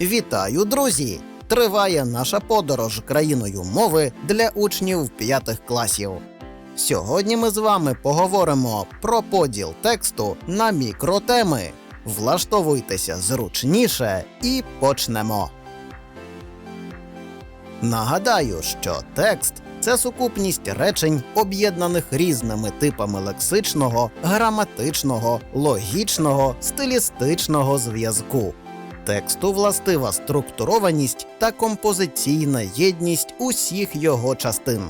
Вітаю, друзі! Триває наша подорож країною мови для учнів п'ятих класів. Сьогодні ми з вами поговоримо про поділ тексту на мікротеми. Влаштовуйтеся зручніше і почнемо. Нагадаю, що текст це сукупність речень, об'єднаних різними типами лексичного, граматичного, логічного, стилістичного зв'язку. Тексту властива структурованість та композиційна єдність усіх його частин.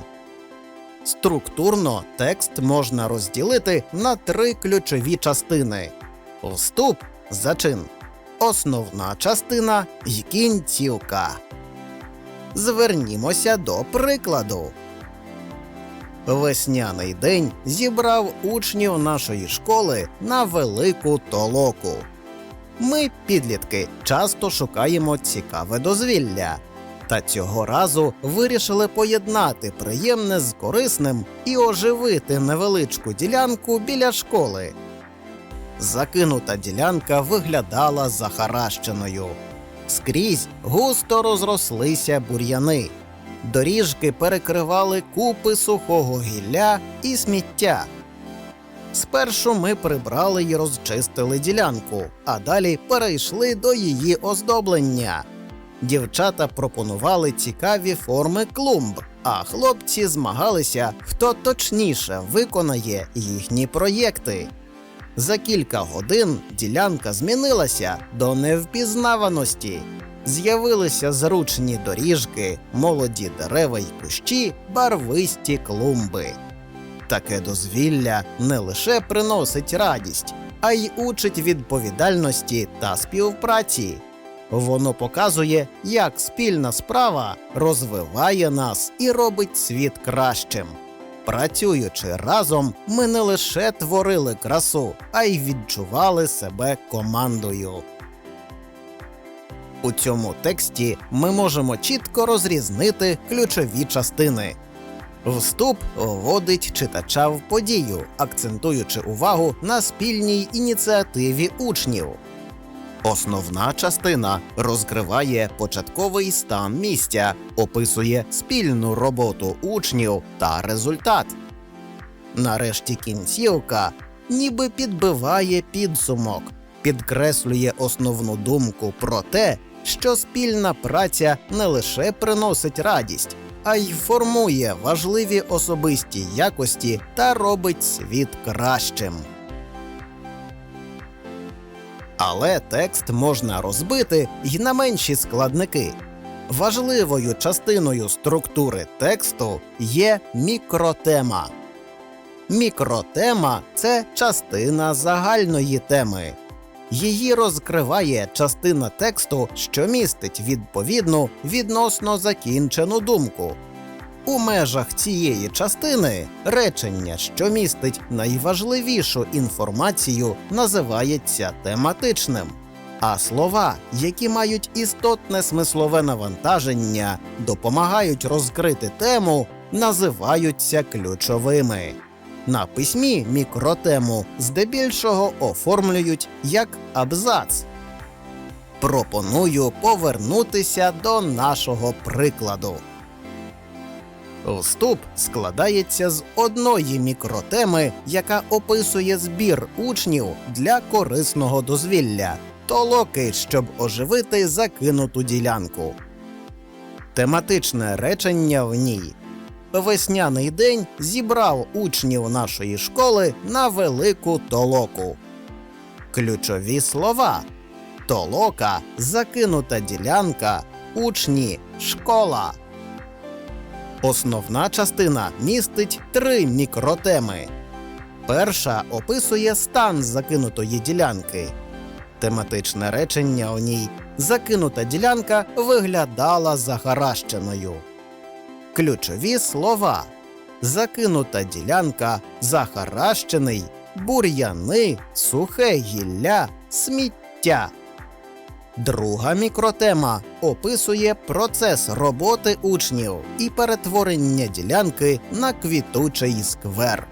Структурно текст можна розділити на три ключові частини: вступ, зачин, основна частина і кінцівка. Звернімося до прикладу. Весняний день зібрав учнів нашої школи на велику толоку. Ми, підлітки, часто шукаємо цікаве дозвілля. Та цього разу вирішили поєднати приємне з корисним і оживити невеличку ділянку біля школи. Закинута ділянка виглядала захаращеною. Скрізь густо розрослися бур'яни. Доріжки перекривали купи сухого гілля і сміття. Спершу ми прибрали й розчистили ділянку, а далі перейшли до її оздоблення. Дівчата пропонували цікаві форми клумб, а хлопці змагалися, хто точніше виконає їхні проєкти. За кілька годин ділянка змінилася до невпізнаваності. З'явилися зручні доріжки, молоді дерева й кущі, барвисті клумби. Таке дозвілля не лише приносить радість, а й учить відповідальності та співпраці. Воно показує, як спільна справа розвиває нас і робить світ кращим. Працюючи разом, ми не лише творили красу, а й відчували себе командою. У цьому тексті ми можемо чітко розрізнити ключові частини. Вступ вводить читача в подію, акцентуючи увагу на спільній ініціативі учнів. Основна частина розкриває початковий стан місця, описує спільну роботу учнів та результат. Нарешті кінцівка ніби підбиває підсумок, підкреслює основну думку про те, що спільна праця не лише приносить радість, а й формує важливі особисті якості та робить світ кращим. Але текст можна розбити й на менші складники. Важливою частиною структури тексту є мікротема. Мікротема це частина загальної теми. Її розкриває частина тексту, що містить відповідну відносно закінчену думку. У межах цієї частини речення, що містить найважливішу інформацію, називається тематичним, а слова, які мають істотне смислове навантаження, допомагають розкрити тему, називаються ключовими. На письмі мікротему здебільшого оформлюють як абзац. Пропоную повернутися до нашого прикладу. Вступ складається з одної мікротеми, яка описує збір учнів для корисного дозвілля, толоки, щоб оживити закинуту ділянку. Тематичне речення в ній. Весняний день зібрав учнів нашої школи на велику толоку. Ключові слова: толока, закинута ділянка, учні, школа. Основна частина містить три мікротеми. Перша описує стан закинутої ділянки. Тематичне речення у ній закинута ділянка виглядала захаращеною. Ключові слова закинута ділянка, захаращений, бур'яни, сухе гілля, сміття. Друга мікротема описує процес роботи учнів і перетворення ділянки на квітучий сквер.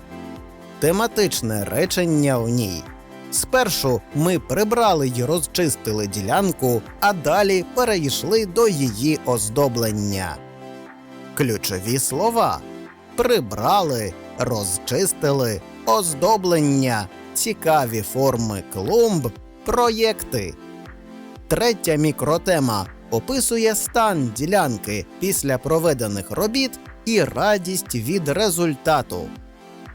Тематичне речення в ній Спершу ми прибрали й розчистили ділянку, а далі перейшли до її оздоблення. Ключові слова прибрали, розчистили, оздоблення, цікаві форми клумб, проєкти. Третя мікротема описує стан ділянки після проведених робіт і радість від результату.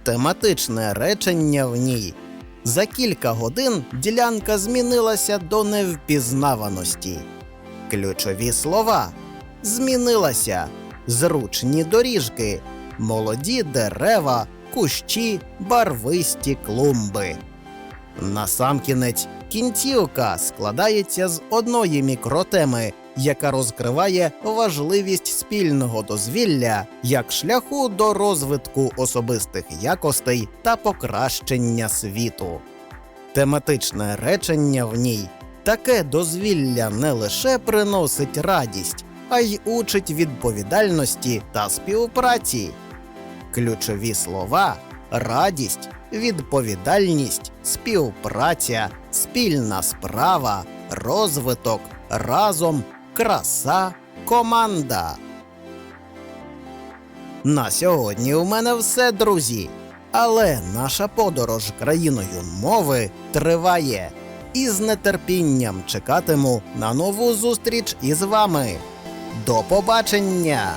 Тематичне речення в ній. За кілька годин ділянка змінилася до невпізнаваності. Ключові слова змінилася, зручні доріжки, молоді дерева, кущі, барвисті клумби. Насамкінець кінцівка складається з одної мікротеми, яка розкриває важливість спільного дозвілля як шляху до розвитку особистих якостей та покращення світу. Тематичне речення в ній таке дозвілля не лише приносить радість, а й учить відповідальності та співпраці. Ключові слова радість, відповідальність, співпраця, спільна справа, розвиток, разом, краса, команда. На сьогодні у мене все, друзі. Але наша подорож країною мови триває. І з нетерпінням чекатиму на нову зустріч із вами. До побачення!